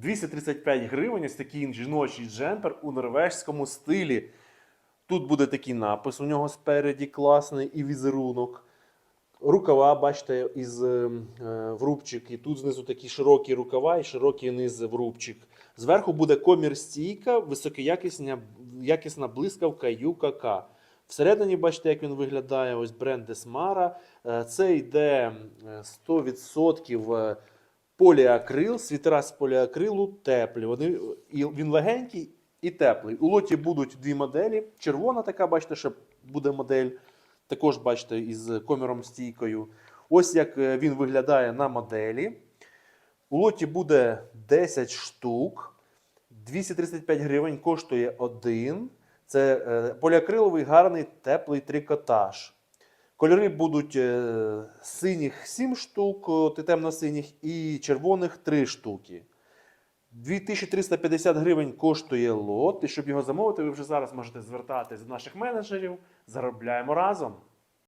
235 гривень ось такий жіночий джемпер у норвежському стилі. Тут буде такий напис у нього спереді класний і візерунок. Рукава, бачите, із е, е, врубчик. І тут знизу такі широкі рукава і широкий низ врубчик. Зверху буде комір стійка, високоякісна якісна блискавка UKK. Всередині бачите, як він виглядає. Ось бренд Десмара. Це йде е, 100% е, поліакрил, світера з поліакрилу теплі. Вони, і він легенький і теплий. У лоті будуть дві моделі. Червона така, бачите, що буде модель. Також бачите, із коміром стійкою. Ось як е, він виглядає на моделі. У лоті буде 10 штук. 235 гривень коштує один. Це е, поліакриловий гарний теплий трикотаж. Кольори будуть е, синіх 7 штук, темно-синіх, і червоних 3 штуки. 2350 гривень коштує лот. І щоб його замовити, ви вже зараз можете звертатись до наших менеджерів. Заробляємо разом.